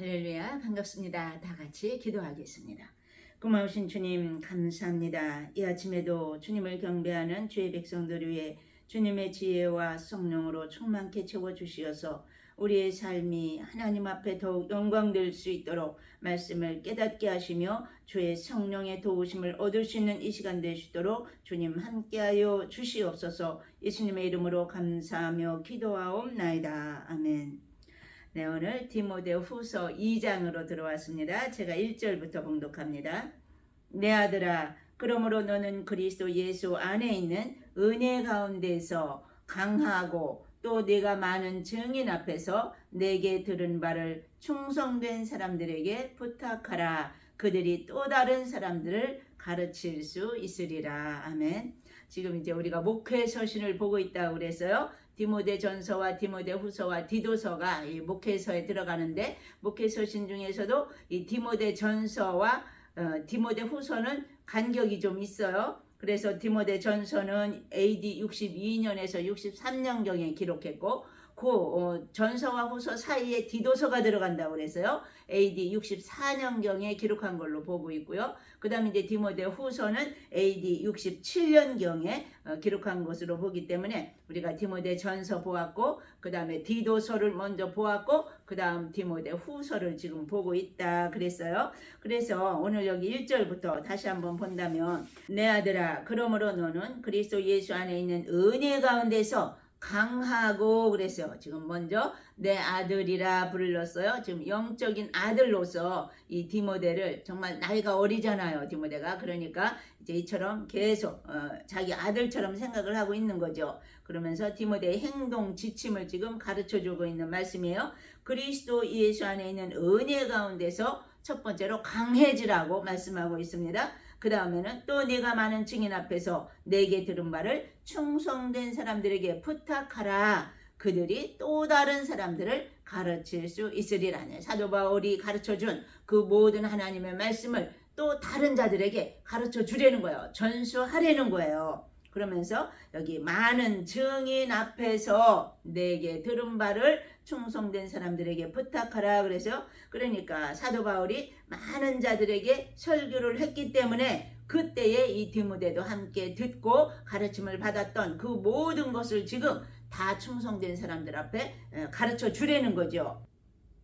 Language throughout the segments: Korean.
할렐루야 반갑습니다. 다 같이 기도하겠습니다. 고마우신 주님 감사합니다. 이 아침에도 주님을 경배하는 주의 백성들 위해 주님의 지혜와 성령으로 충만케 채워주시어서 우리의 삶이 하나님 앞에 더욱 영광될 수 있도록 말씀을 깨닫게 하시며 주의 성령의 도우심을 얻을 수 있는 이 시간 되시도록 주님 함께하여 주시옵소서 예수님의 이름으로 감사하며 기도하옵나이다. 아멘. 네, 오늘 디모데 후서 2장으로 들어왔습니다. 제가 1절부터 봉독합니다. 내 아들아, 그러므로 너는 그리스도 예수 안에 있는 은혜 가운데서 강하고 또 네가 많은 증인 앞에서 내게 들은 바를 충성된 사람들에게 부탁하라. 그들이 또 다른 사람들을 가르칠 수 있으리라. 아멘. 지금 이제 우리가 목회 서신을 보고 있다고 그래서요. 디모데 전서와 디모데 후서와 디도서가 이 목회서에 들어가는데 목회 서신 중에서도 이 디모데 전서와 어, 디모데 후서는 간격이 좀 있어요. 그래서 디모데 전서는 AD 62년에서 63년경에 기록했고 그 어, 전서와 후서 사이에 디도서가 들어간다고 그래서요. AD 64년경에 기록한 걸로 보고 있고요. 그 다음에 이제 디모데 후서는 AD 67년경에 어, 기록한 것으로 보기 때문에 우리가 디모데 전서 보았고 그 다음에 디도서를 먼저 보았고 그 다음 디모데 후서를 지금 보고 있다 그랬어요. 그래서 오늘 여기 1절부터 다시 한번 본다면 내 아들아 그러므로 너는 그리스도 예수 안에 있는 은혜 가운데서 강하고 그래서 지금 먼저 내 아들이라 불렀어요. 지금 영적인 아들로서 이 디모데를 정말 나이가 어리잖아요. 디모데가 그러니까 이제 이처럼 계속 어, 자기 아들처럼 생각을 하고 있는 거죠. 그러면서 디모데의 행동 지침을 지금 가르쳐 주고 있는 말씀이에요. 그리스도 예수 안에 있는 은혜 가운데서 첫 번째로 강해지라고 말씀하고 있습니다. 그 다음에는 또 네가 많은 증인 앞에서 내게 들은 바를 충성된 사람들에게 부탁하라. 그들이 또 다른 사람들을 가르칠 수 있으리라네. 사도 바울이 가르쳐 준 그 모든 하나님의 말씀을 또 다른 자들에게 가르쳐 주려는 거예요. 전수하려는 거예요. 그러면서 여기 많은 증인 앞에서 내게 들은 바를 충성된 사람들에게 부탁하라 그래서 그러니까 사도 바울이 많은 자들에게 설교를 했기 때문에 그때에 이 디모데도 함께 듣고 가르침을 받았던 그 모든 것을 지금 다 충성된 사람들 앞에 가르쳐 주려는 거죠.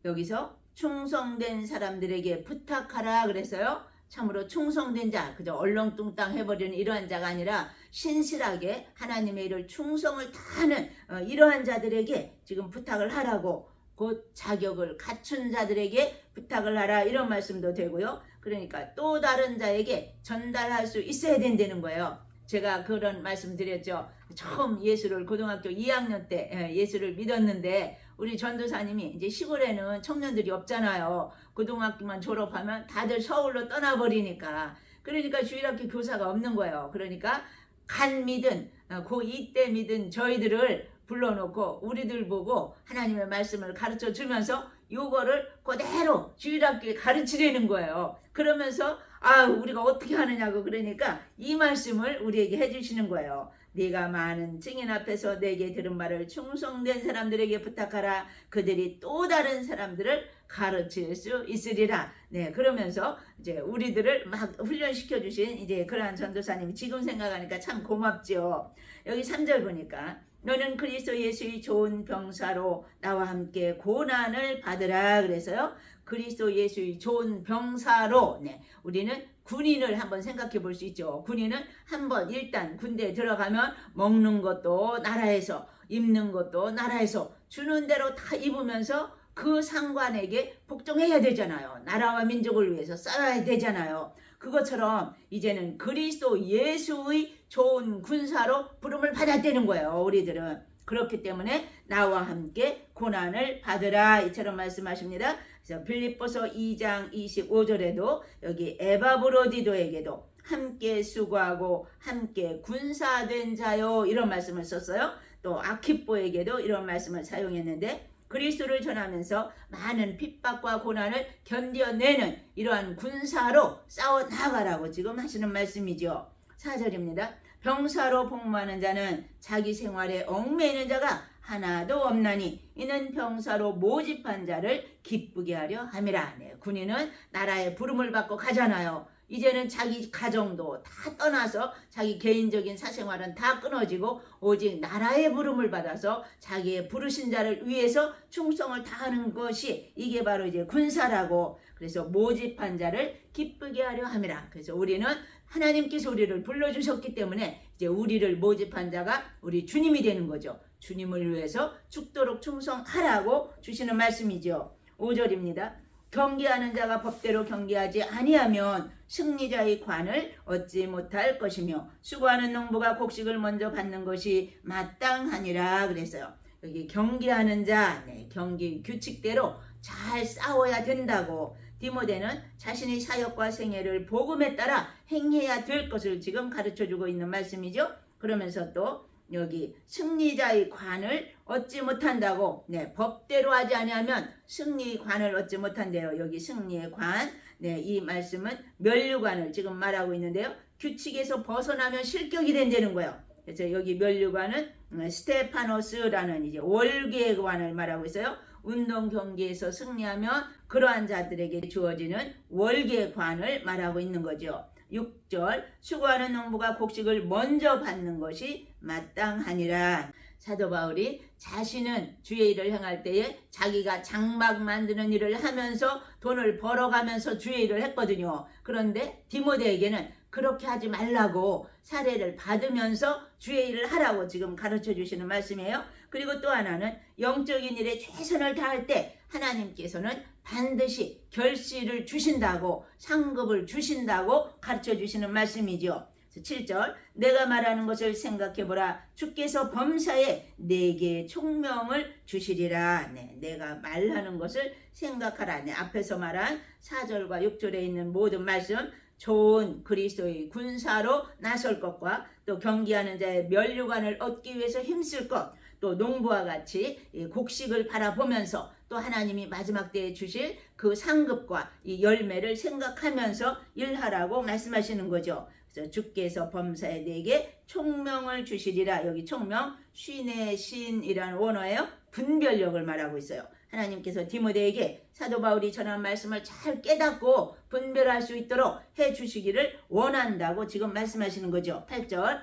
여기서 충성된 사람들에게 부탁하라 그래서요. 참으로 충성된 자, 그저 얼렁뚱땅 해버리는 이러한 자가 아니라 신실하게 하나님의 일을 충성을 다하는 어, 이러한 자들에게 지금 부탁을 하라고 곧 자격을 갖춘 자들에게 부탁을 하라 이런 말씀도 되고요. 그러니까 또 다른 자에게 전달할 수 있어야 된다는 거예요. 제가 그런 말씀 드렸죠. 처음 예수를 고등학교 2학년 때 예, 예수를 믿었는데 우리 전도사님이 이제 시골에는 청년들이 없잖아요. 고등학교만 졸업하면 다들 서울로 떠나버리니까. 그러니까 주일학교 교사가 없는 거예요. 그러니까 간 믿은 어, 고2 때 믿은 저희들을 불러놓고 우리들 보고 하나님의 말씀을 가르쳐 주면서 요거를 그대로 주일학교에 가르치려는 거예요. 그러면서 아 우리가 어떻게 하느냐고 그러니까 이 말씀을 우리에게 해주시는 거예요. 네가 많은 증인 앞에서 내게 들은 말을 충성된 사람들에게 부탁하라. 그들이 또 다른 사람들을 가르칠 수 있으리라. 네, 그러면서 이제 우리들을 막 훈련시켜 주신 이제 그러한 전도사님이 지금 생각하니까 참 고맙죠. 여기 3절 보니까 너는 그리스도 예수의 좋은 병사로 나와 함께 고난을 받으라 그래서요. 그리스도 예수의 좋은 병사로 네, 우리는 군인을 한번 생각해 볼 수 있죠. 군인은 한번 일단 군대에 들어가면 먹는 것도 나라에서 입는 것도 나라에서 주는 대로 다 입으면서 그 상관에게 복종해야 되잖아요. 나라와 민족을 위해서 싸워야 되잖아요. 그것처럼 이제는 그리스도 예수의 좋은 군사로 부름을 받았다는 거예요. 우리들은. 그렇기 때문에 나와 함께 고난을 받으라 이처럼 말씀하십니다. 그래서 빌립보서 2장 25절에도 여기 에바브로디도에게도 함께 수고하고 함께 군사된 자요 이런 말씀을 썼어요. 또 아키뽀에게도 이런 말씀을 사용했는데 그리스도를 전하면서 많은 핍박과 고난을 견뎌내는 이러한 군사로 싸워 나가라고 지금 하시는 말씀이죠. 4절입니다. 병사로 복무하는 자는 자기 생활에 얽매이는 자가 하나도 없나니 이는 병사로 모집한 자를 기쁘게 하려 함이라. 네, 군인은 나라의 부름을 받고 가잖아요. 이제는 자기 가정도 다 떠나서 자기 개인적인 사생활은 다 끊어지고 오직 나라의 부름을 받아서 자기의 부르신 자를 위해서 충성을 다하는 것이 이게 바로 이제 군사라고 그래서 모집한 자를 기쁘게 하려 함이라. 그래서 우리는 하나님께서 우리를 불러주셨기 때문에 이제 우리를 모집한 자가 우리 주님이 되는 거죠. 주님을 위해서 죽도록 충성하라고 주시는 말씀이죠. 5절입니다. 경계하는 자가 법대로 경계하지 아니하면 승리자의 관을 얻지 못할 것이며 수고하는 농부가 곡식을 먼저 받는 것이 마땅하니라 그랬어요. 여기 경계하는 자, 네, 경계 규칙대로 잘 싸워야 된다고 디모데는 자신의 사역과 생애를 복음에 따라 행해야 될 것을 지금 가르쳐 주고 있는 말씀이죠. 그러면서 또 여기 승리자의 관을 얻지 못한다고 네 법대로 하지 아니하면 승리의 관을 얻지 못한대요. 여기 승리의 관 네이 말씀은 면류관을 지금 말하고 있는데요. 규칙에서 벗어나면 실격이 된다는 거예요. 그래서 여기 면류관은 음, 스테파노스라는 이제 월계관을 말하고 있어요. 운동 경기에서 승리하면 그러한 자들에게 주어지는 월계관을 말하고 있는 거죠 6절 수고하는 농부가 곡식을 먼저 받는 것이 마땅하니라. 사도 바울이 자신은 주의 일을 행할 때에 자기가 장막 만드는 일을 하면서 돈을 벌어가면서 주의 일을 했거든요. 그런데 디모데에게는 그렇게 하지 말라고 사례를 받으면서 주의 일을 하라고 지금 가르쳐 주시는 말씀이에요. 그리고 또 하나는 영적인 일에 최선을 다할 때 하나님께서는 반드시 결실을 주신다고 상급을 주신다고 가르쳐 주시는 말씀이죠. 7절 내가 말하는 것을 생각해 보라. 주께서 범사에 내게 총명을 주시리라. 네, 내가 말하는 것을 생각하라. 네, 앞에서 말한 4절과 6절에 있는 모든 말씀 좋은 그리스도의 군사로 나설 것과 또 경기하는 자의 면류관을 얻기 위해서 힘쓸 것, 또 농부와 같이 곡식을 바라보면서 또 하나님이 마지막 때에 주실 그 상급과 이 열매를 생각하면서 일하라고 말씀하시는 거죠. 그래서 주께서 범사에 내게 총명을 주시리라. 여기 총명 신의 신이라는 원어예요. 분별력을 말하고 있어요. 하나님께서 디모데에게 사도 바울이 전한 말씀을 잘 깨닫고 분별할 수 있도록 해 주시기를 원한다고 지금 말씀하시는 거죠. 8절.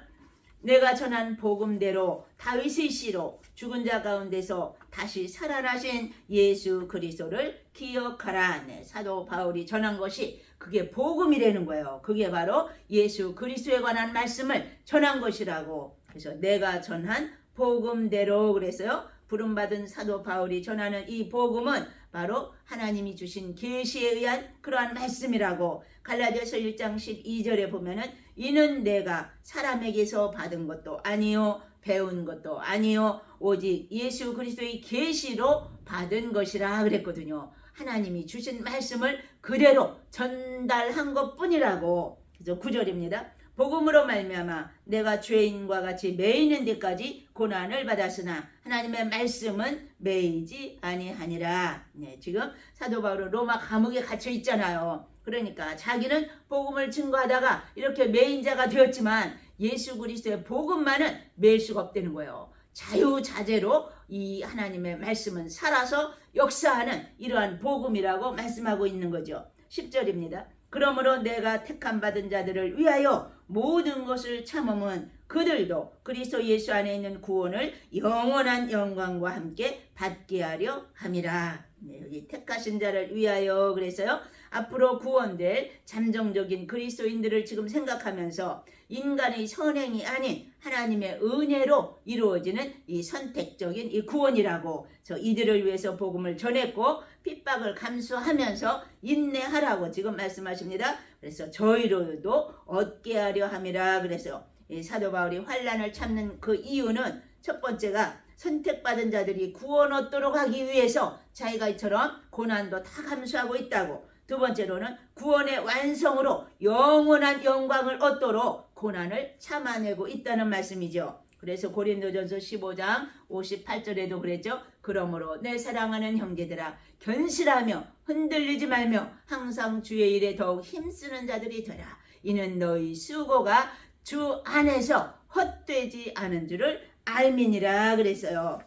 내가 전한 복음대로 다윗의 씨로 죽은 자 가운데서 다시 살아나신 예수 그리스도를 기억하라. 네, 사도 바울이 전한 것이 그게 복음이라는 거예요. 그게 바로 예수 그리스도에 관한 말씀을 전한 것이라고. 그래서 내가 전한 복음대로 그래서요. 부름받은 사도 바울이 전하는 이 복음은 바로 하나님이 주신 계시에 의한 그러한 말씀이라고 갈라디아서 1장 12절에 보면은 이는 내가 사람에게서 받은 것도 아니요 배운 것도 아니요 오직 예수 그리스도의 계시로 받은 것이라 그랬거든요. 하나님이 주신 말씀을 그대로 전달한 것뿐이라고 그래서 9절입니다. 복음으로 말미암아 내가 죄인과 같이 매이는 데까지 고난을 받았으나 하나님의 말씀은 매이지 아니하니라. 네, 지금 사도 바울은 로마 감옥에 갇혀 있잖아요. 그러니까 자기는 복음을 증거하다가 이렇게 매인 자가 되었지만 예수 그리스도의 복음만은 매일 수가 없다는 거예요. 자유자재로 이 하나님의 말씀은 살아서 역사하는 이러한 복음이라고 말씀하고 있는 거죠. 10절입니다. 그러므로 내가 택함 받은 자들을 위하여 모든 것을 참음은 그들도 그리스도 예수 안에 있는 구원을 영원한 영광과 함께 받게 하려 함이라. 네, 여기 택하신 자를 위하여 그래서요. 앞으로 구원될 잠정적인 그리스도인들을 지금 생각하면서 인간의 선행이 아닌 하나님의 은혜로 이루어지는 이 선택적인 이 구원이라고 저 이들을 위해서 복음을 전했고 핍박을 감수하면서 인내하라고 지금 말씀하십니다. 그래서 저희로도 얻게 하려 함이라 그래서 사도 바울이 환란을 참는 그 이유는 첫 번째가 선택받은 자들이 구원 얻도록 하기 위해서 자기가 이처럼 고난도 다 감수하고 있다고 두 번째로는 구원의 완성으로 영원한 영광을 얻도록 고난을 참아내고 있다는 말씀이죠. 그래서 고린도전서 15장 58절에도 그랬죠. 그러므로 내 사랑하는 형제들아 견실하며 흔들리지 말며 항상 주의 일에 더욱 힘쓰는 자들이 되라. 이는 너희 수고가 주 안에서 헛되지 않은 줄을 알미니라 그랬어요.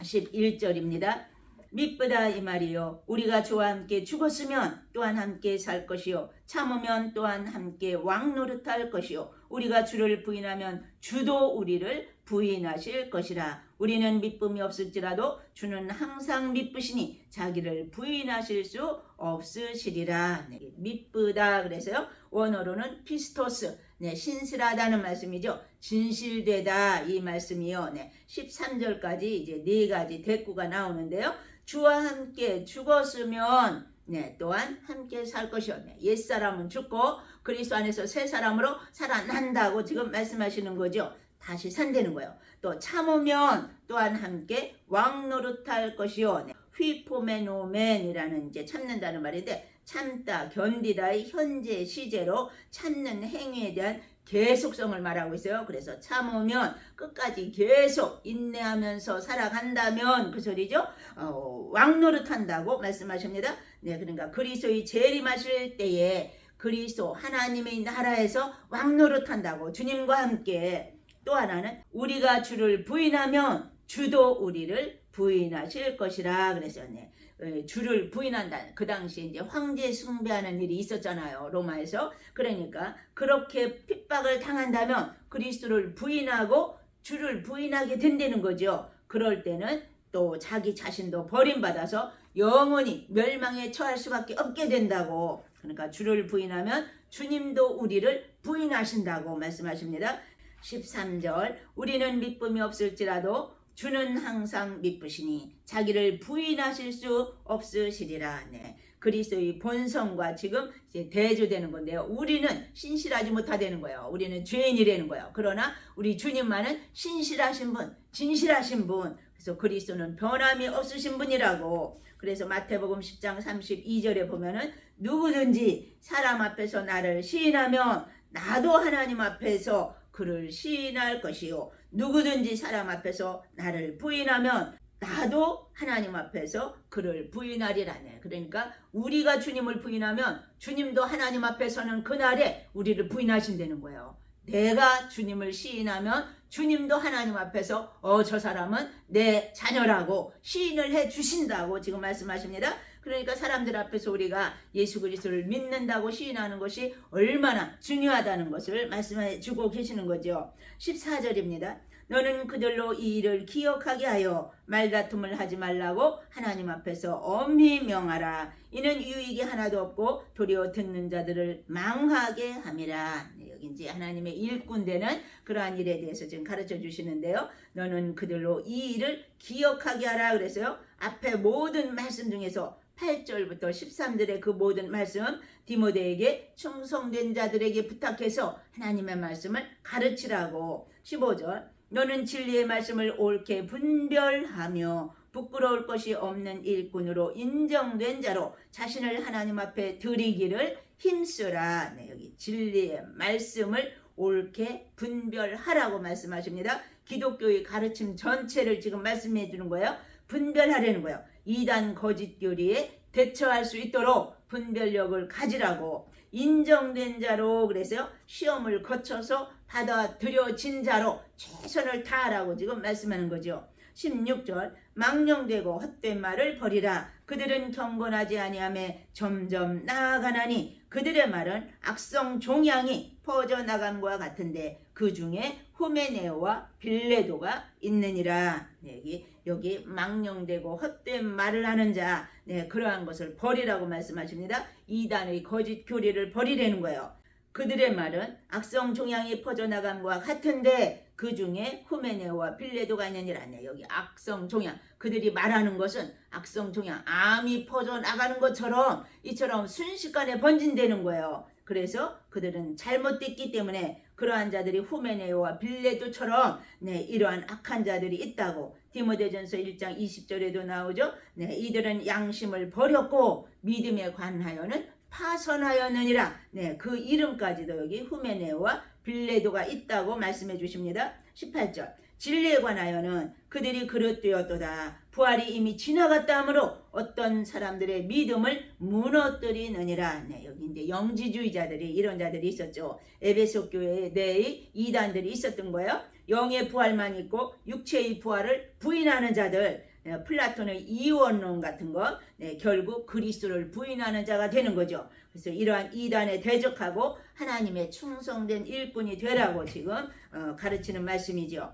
11절입니다. 믿보다 이 말이요. 우리가 주와 함께 죽었으면 또한 함께 살 것이요. 참으면 또한 함께 왕 노릇할 것이요. 우리가 주를 부인하면 주도 우리를 부인하실 것이라. 우리는 믿음이 없을지라도 주는 항상 믿으시니 자기를 부인하실 수 없으시리라. 네, 믿보다 그래서요. 원어로는 피스토스. 네, 신실하다는 말씀이죠. 진실되다 이 말씀이요. 네, 13절까지 이제 네 가지 대꾸가 나오는데요. 주와 함께 죽었으면 네, 또한 함께 살 것이요. 네, 옛 사람은 죽고 그리스도 안에서 새 사람으로 살아난다고 지금 말씀하시는 거죠. 다시 산다는 거예요. 또 참으면 또한 함께 왕노릇할 것이요. 네, 휘포메노멘이라는 이제 참는다는 말인데 참다, 견디다의 현재 시제로 참는 행위에 대한 계속성을 말하고 있어요. 그래서 참으면 끝까지 계속 인내하면서 살아간다면 그 소리죠. 어, 왕노릇한다고 말씀하십니다. 네, 그러니까 그리스도의 재림하실 때에 그리스도 하나님의 나라에서 왕노릇한다고 주님과 함께 또 하나는 우리가 주를 부인하면 주도 우리를 부인하실 것이라 그래서 네. 어, 주를 부인한다. 그 당시 이제 황제 숭배하는 일이 있었잖아요. 로마에서. 그러니까 그렇게 핍박을 당한다면 그리스도를 부인하고 주를 부인하게 된다는 거죠. 그럴 때는 또 자기 자신도 버림받아서 영원히 멸망에 처할 수밖에 없게 된다고. 그러니까 주를 부인하면 주님도 우리를 부인하신다고 말씀하십니다. 13절 우리는 믿음이 없을지라도 주는 항상 믿으시니 자기를 부인하실 수 없으시리라. 네. 그리스도의 본성과 지금 이제 대조되는 건데요. 우리는 신실하지 못하다는 거예요. 우리는 죄인이라는 거예요. 그러나 우리 주님만은 신실하신 분, 진실하신 분. 그래서 그리스도는 변함이 없으신 분이라고. 그래서 마태복음 10장 32절에 보면은 누구든지 사람 앞에서 나를 시인하면 나도 하나님 앞에서 그를 시인할 것이요. 누구든지 사람 앞에서 나를 부인하면 나도 하나님 앞에서 그를 부인하리라네. 그러니까 우리가 주님을 부인하면 주님도 하나님 앞에서는 그날에 우리를 부인하신다는 거예요. 내가 주님을 시인하면 주님도 하나님 앞에서 어 저 사람은 내 자녀라고 시인을 해 주신다고 지금 말씀하십니다. 그러니까 사람들 앞에서 우리가 예수 그리스도를 믿는다고 시인하는 것이 얼마나 중요하다는 것을 말씀해 주고 계시는 거죠. 14절입니다. 너는 그들로 이 일을 기억하게 하여 말다툼을 하지 말라고 하나님 앞에서 엄히 명하라. 이는 유익이 하나도 없고 도리어 듣는 자들을 망하게 함이라. 네, 여기 이제 하나님의 일꾼 되는 그러한 일에 대해서 지금 가르쳐 주시는데요. 너는 그들로 이 일을 기억하게 하라. 그래서요. 앞에 모든 말씀 중에서 8절부터 13절의 그 모든 말씀 디모데에게 충성된 자들에게 부탁해서 하나님의 말씀을 가르치라고 15절 너는 진리의 말씀을 옳게 분별하며 부끄러울 것이 없는 일꾼으로 인정된 자로 자신을 하나님 앞에 드리기를 힘쓰라. 네, 여기 진리의 말씀을 옳게 분별하라고 말씀하십니다. 기독교의 가르침 전체를 지금 말씀해 주는 거예요. 분별하려는 거예요. 이단 거짓 교리에 대처할 수 있도록 분별력을 가지라고 인정된 자로 그래서요 시험을 거쳐서 받아들여진 자로 최선을 다하라고 지금 말씀하는 거죠. 16절 망령되고 헛된 말을 버리라 그들은 경건하지 아니함에 점점 나아가나니 그들의 말은 악성 종양이 퍼져나감과 같은데 그 중에 후메네오와 빌레도가 있느니라 네, 여기 여기 망령되고 헛된 말을 하는 자 네, 그러한 것을 버리라고 말씀하십니다. 이단의 거짓 교리를 버리라는 거예요. 그들의 말은 악성 종양이 퍼져나감과 같은데 그 중에 후메네와 빌레도가 있느니라 네, 여기 악성 종양. 그들이 말하는 것은 악성 종양 암이 퍼져나가는 것처럼 이처럼 순식간에 번진다는 거예요. 그래서 그들은 잘못됐기 때문에 그러한 자들이 후메네오와 빌레도처럼 네, 이러한 악한 자들이 있다고 디모데전서 1장 20절에도 나오죠. 네, 이들은 양심을 버렸고 믿음에 관하여는 파선하였느니라. 네, 그 이름까지도 여기 후메네오와 빌레도가 있다고 말씀해 주십니다. 18절. 진리에 관하여는 그들이 그릇되었도다. 부활이 이미 지나갔다 하므로 어떤 사람들의 믿음을 무너뜨리느니라. 네, 여기 이제 영지주의자들이 이런 자들이 있었죠. 에베소 교회에 내의 이단들이 있었던 거예요. 영의 부활만 있고 육체의 부활을 부인하는 자들. 네, 플라톤의 이원론 같은 거 네, 결국 그리스도를 부인하는 자가 되는 거죠. 그래서 이러한 이단에 대적하고 하나님의 충성된 일꾼이 되라고 지금 어, 가르치는 말씀이죠.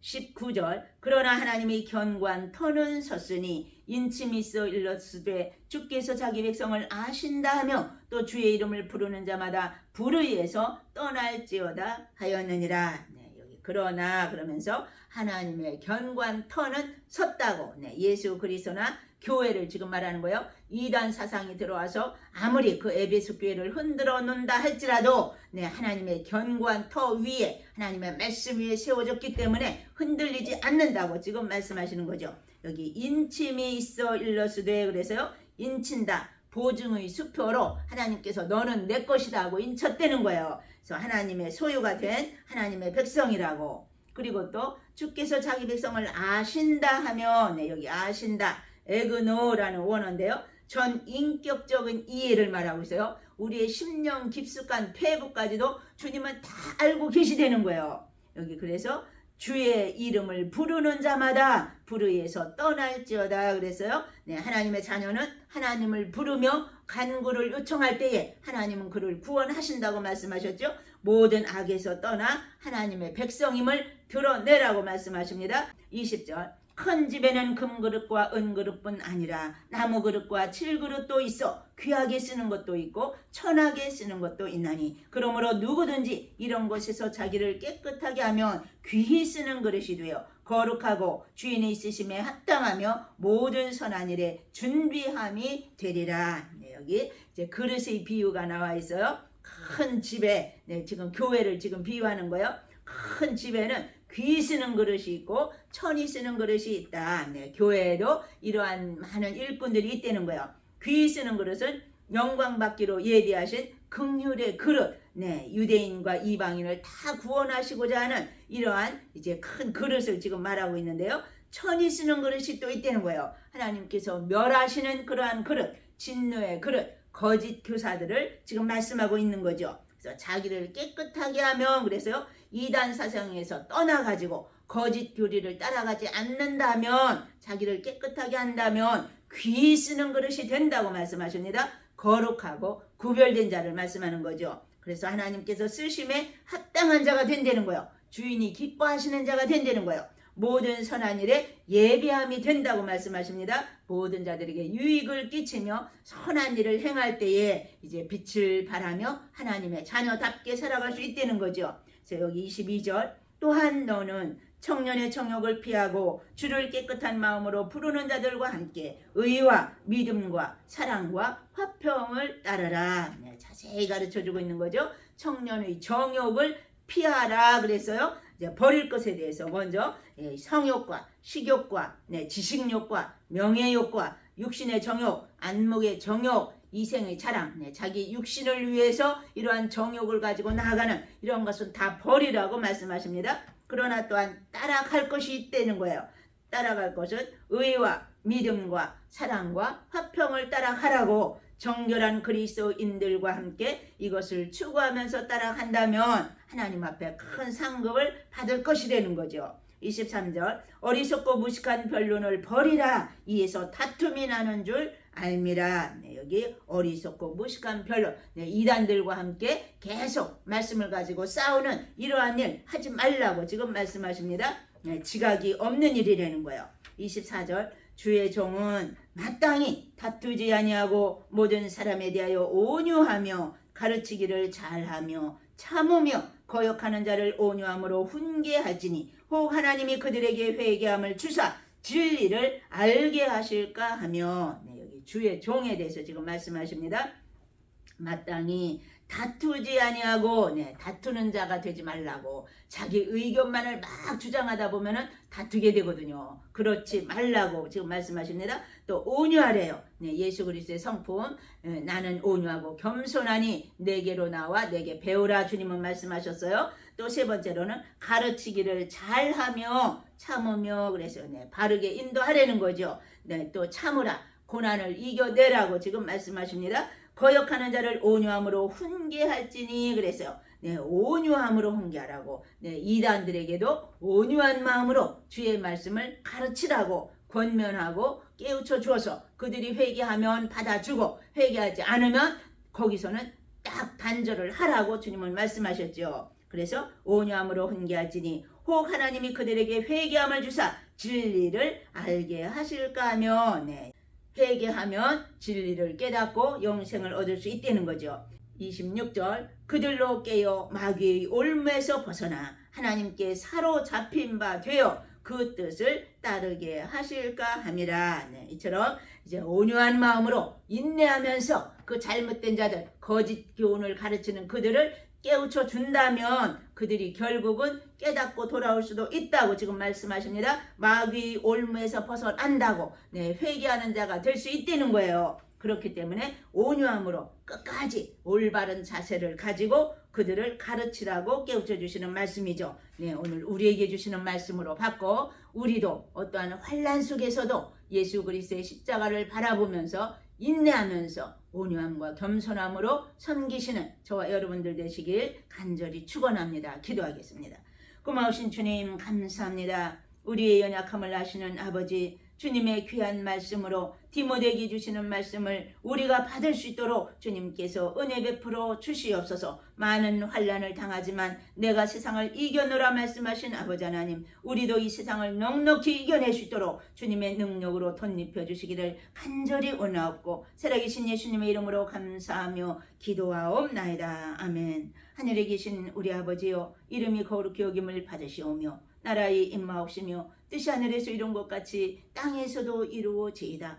19절 그러나 하나님이 견고한 터는 섰으니 있어 일러스되 주께서 자기 백성을 아신다 하며 또 주의 이름을 부르는 자마다 불의에서 떠날지어다 하였느니라 그러나 그러면서 하나님의 견고한 터는 섰다고 네, 예수 그리스도나 교회를 지금 말하는 거예요. 이단 사상이 들어와서 아무리 그 에베소 교회를 흔들어 놓는다 할지라도 네, 하나님의 견고한 터 위에 하나님의 말씀 위에 세워졌기 때문에 흔들리지 않는다고 지금 말씀하시는 거죠. 여기 인침이 있어 일러스되 그래서요. 인친다. 보증의 수표로 하나님께서 너는 내 것이다 하고 인쳤다는 거예요. 그래서 하나님의 소유가 된 하나님의 백성이라고. 그리고 또 주께서 자기 백성을 아신다 하면 네, 여기 아신다. 에그노라는 원어인데요. 전 인격적인 이해를 말하고 있어요. 우리의 심령 깊숙한 폐부까지도 주님은 다 알고 계시다는 거예요. 여기 그래서 주의 이름을 부르는 자마다 불의에서 떠날지어다 그래서요. 네, 하나님의 자녀는 하나님을 부르며 간구를 요청할 때에 하나님은 그를 구원하신다고 말씀하셨죠. 모든 악에서 떠나 하나님의 백성임을 드러내라고 말씀하십니다. 20절 큰 집에는 금그릇과 은그릇뿐 아니라 나무그릇과 칠그릇도 있어 귀하게 쓰는 것도 있고 천하게 쓰는 것도 있나니 그러므로 누구든지 이런 것에서 자기를 깨끗하게 하면 귀히 쓰는 그릇이 되어 거룩하고 주인의 있으심에 합당하며 모든 선한 일에 준비함이 되리라. 네, 여기 이제 그릇의 비유가 나와 있어요. 큰 집에 네, 지금 교회를 지금 비유하는 거예요. 큰 집에는 귀 쓰는 그릇이 있고 천이 쓰는 그릇이 있다. 네, 교회에도 이러한 많은 일꾼들이 있다는 거예요. 귀 쓰는 그릇은 영광 받기로 예비하신 극률의 그릇. 네, 유대인과 이방인을 다 구원하시고자 하는 이러한 이제 큰 그릇을 지금 말하고 있는데요. 천이 쓰는 그릇이 또 있다는 거예요. 하나님께서 멸하시는 그러한 그릇, 진노의 그릇, 거짓 교사들을 지금 말씀하고 있는 거죠. 그래서 자기를 깨끗하게 하면 그래서요 이단 사상에서 떠나가지고 거짓 교리를 따라가지 않는다면 자기를 깨끗하게 한다면 귀 쓰는 그릇이 된다고 말씀하십니다. 거룩하고 구별된 자를 말씀하는 거죠. 그래서 하나님께서 쓰심에 합당한 자가 된다는 거예요. 주인이 기뻐하시는 자가 된다는 거예요. 모든 선한 일에 예비함이 된다고 말씀하십니다. 모든 자들에게 유익을 끼치며 선한 일을 행할 때에 이제 빛을 발하며 하나님의 자녀답게 살아갈 수 있다는 거죠. 그래서 여기 22절 또한 너는 청년의 정욕을 피하고 주를 깨끗한 마음으로 부르는 자들과 함께 의와 믿음과 사랑과 화평을 따르라. 네, 자세히 가르쳐 주고 있는 거죠. 청년의 정욕을 피하라 그랬어요. 이제 버릴 것에 대해서 먼저 예, 성욕과 식욕과 네, 지식욕과 명예욕과 육신의 정욕, 안목의 정욕, 이생의 자랑, 네, 자기 육신을 위해서 이러한 정욕을 가지고 나아가는 이런 것은 다 버리라고 말씀하십니다. 그러나 또한 따라갈 것이 있다는 거예요. 따라갈 것은 의와 믿음과 사랑과 화평을 따라가라고 정결한 그리스도인들과 함께 이것을 추구하면서 따라간다면 하나님 앞에 큰 상급을 받을 것이라는 거죠. 23절 어리석고 무식한 변론을 버리라. 이에서 다툼이 나는 줄 알미라. 네, 여기 어리석고 무식한 변론. 네, 이단들과 함께 계속 말씀을 가지고 싸우는 이러한 일 하지 말라고 지금 말씀하십니다. 네, 지각이 없는 일이라는 거예요. 24절 주의 종은 마땅히 다투지 아니하고 모든 사람에 대하여 온유하며 가르치기를 잘하며 참으며 거역하는 자를 온유함으로 훈계하지니 혹 하나님이 그들에게 회개함을 주사 진리를 알게 하실까 하며 네, 여기 주의 종에 대해서 지금 말씀하십니다. 마땅히 다투지 아니하고 네, 다투는 자가 되지 말라고 자기 의견만을 막 주장하다 보면은 다투게 되거든요. 그렇지 말라고 지금 말씀하십니다. 또 온유하래요. 네, 예수 그리스도의 성품 에, 나는 온유하고 겸손하니 내게로 나와 내게 배우라 주님은 말씀하셨어요. 또 세 번째로는 가르치기를 잘하며 참으며 그래서 네, 바르게 인도하라는 거죠. 네, 또 참으라 고난을 이겨내라고 지금 말씀하십니다. 거역하는 자를 온유함으로 훈계할지니 그래서요. 네, 온유함으로 훈계하라고. 네, 이단들에게도 온유한 마음으로 주의 말씀을 가르치라고 권면하고 깨우쳐 주어서 그들이 회개하면 받아주고 회개하지 않으면 거기서는 딱 단절을 하라고 주님은 말씀하셨죠. 그래서 온유함으로 훈계할지니 혹 하나님이 그들에게 회개함을 주사 진리를 알게 하실까 하며 네, 회개하면 진리를 깨닫고 영생을 얻을 수 있다는 거죠. 26절 그들로 깨어 마귀의 올무에서 벗어나 하나님께 사로잡힌 바 되어 그 뜻을 따르게 하실까 함이라. 네, 이처럼 이제 온유한 마음으로 인내하면서 그 잘못된 자들 거짓 교훈을 가르치는 그들을 깨우쳐 준다면 그들이 결국은 깨닫고 돌아올 수도 있다고 지금 말씀하십니다. 마귀 올무에서 벗어난다고 네, 회개하는 자가 될 수 있다는 거예요. 그렇기 때문에 온유함으로 끝까지 올바른 자세를 가지고 그들을 가르치라고 깨우쳐 주시는 말씀이죠. 네, 오늘 우리에게 주시는 말씀으로 받고 우리도 어떠한 환란 속에서도 예수 그리스도의 십자가를 바라보면서 인내하면서 온유함과 겸손함으로 섬기시는 저와 여러분들 되시길 간절히 축원합니다. 기도하겠습니다. 고마우신 주님 감사합니다. 우리의 연약함을 아시는 아버지 주님의 귀한 말씀으로 디모데에게 주시는 말씀을 우리가 받을 수 있도록 주님께서 은혜 베풀어 주시옵소서. 많은 환란을 당하지만 내가 세상을 이겨노라 말씀하신 아버지 하나님 우리도 이 세상을 넉넉히 이겨낼 수 있도록 주님의 능력으로 덧입혀 주시기를 간절히 원하옵고 살아계신 예수님의 이름으로 감사하며 기도하옵나이다. 아멘. 하늘에 계신 우리 아버지여 이름이 거룩히 여김을 받으시오며 나라의 임마옵시며 뜻이 하늘에서 이룬 것 같이 땅에서도 이루어지이다.